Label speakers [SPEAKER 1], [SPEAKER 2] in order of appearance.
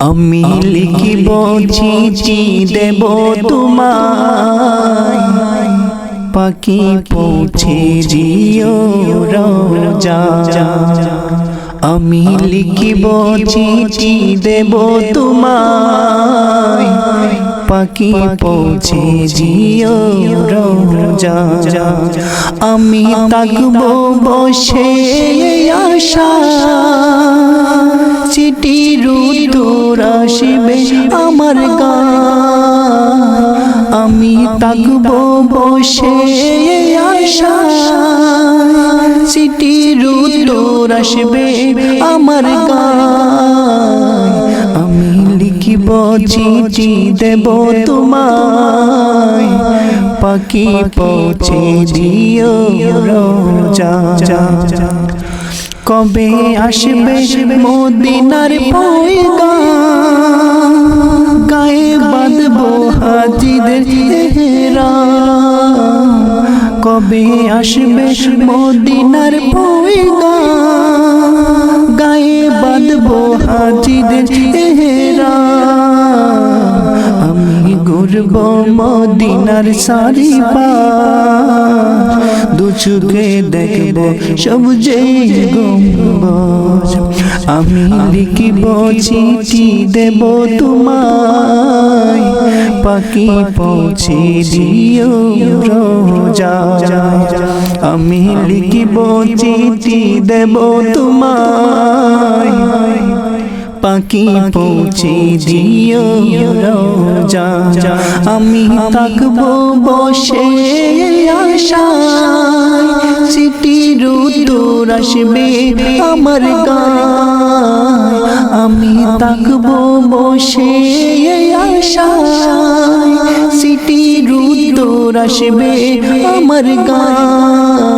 [SPEAKER 1] আমি লিখিব চিঠি দেব তোমায়। পাখি পৌঁছে দিও রোজা আমি লিখিব চিঠি দেব তোমায়। পাখি পৌঁছে দিও রোজা আমি থাকব বসে আশা। চিঠি রুদুর আসবে আমার আমি থাকব বসে আশা। চিঠি রুদুর আসবে আমার আমি লিখিব চিঠি দেব তোমায়। পাখি পৌঁছে দিও রোজা। কবে আসবে মদিনার পয়গা গায়ে বাঁধবো হাজিদের হেরা কবে আসবে মদিনার পয়গা গায়ে বাঁধবো হাজিদের মদিনার সারি পা। দু চোখে দেখব সবুজে গম্বজ। আমি লিখিব চিঠি দেব তোমায়। পাখি পৌঁছে দিও রোজা। আমি লিখিব চিঠি দেব তোমায়। পাখি পৌঁছে দিও রোজা আমি থাকব বসে আশায়। সিটি রুদুর আসবে আমার গায় আমি থাকব বসে আশায়। সিটি রুদুর আসবে আমার আমি